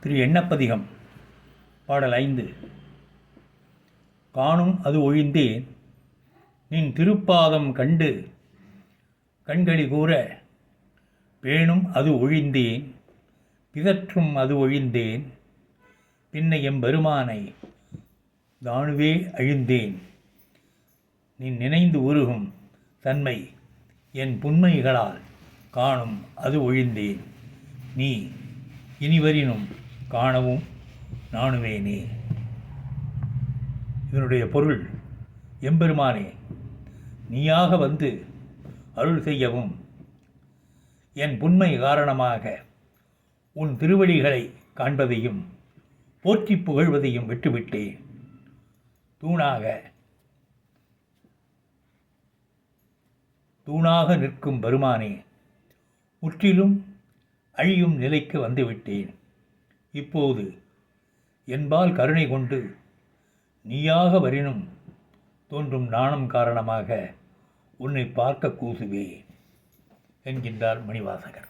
திரு எண்ணப்பதிகம் பாடல் ஐந்து. காணும் அது ஒழிந்தேன் நின் திருப்பாதம் கண்டு கண்களி கூற பேணும் அது ஒழிந்தேன் பிதற்றும் அது ஒழிந்தேன் பின்ன எம்பெருமானை தானுவே அழிந்தேன். நின் நினைந்து உருகும் தன்மை என் புன்மைகளால் காணும் அது ஒழிந்தேன். நீ இனிவரினும் காணவும் நாணுவேனே இதனுடைய பொருள் எம்பெருமானே நீயாக வந்து அருள் செய்யவும் என் புண்மை காரணமாக உன் திருவடிகளை காண்பதையும் போற்றி புகழ்வதையும் விட்டுவிட்டேன். தூணாக தூணாக நிற்கும் பெருமானே முற்றிலும் அழியும் நிலைக்கு வந்துவிட்டேன். இப்போது என்பால் கருணை கொண்டு நீயாக வரினும் தோன்றும் நாணம் காரணமாக உன்னை பார்க்க கூசுவே என்கின்றார் மணிவாசகர்.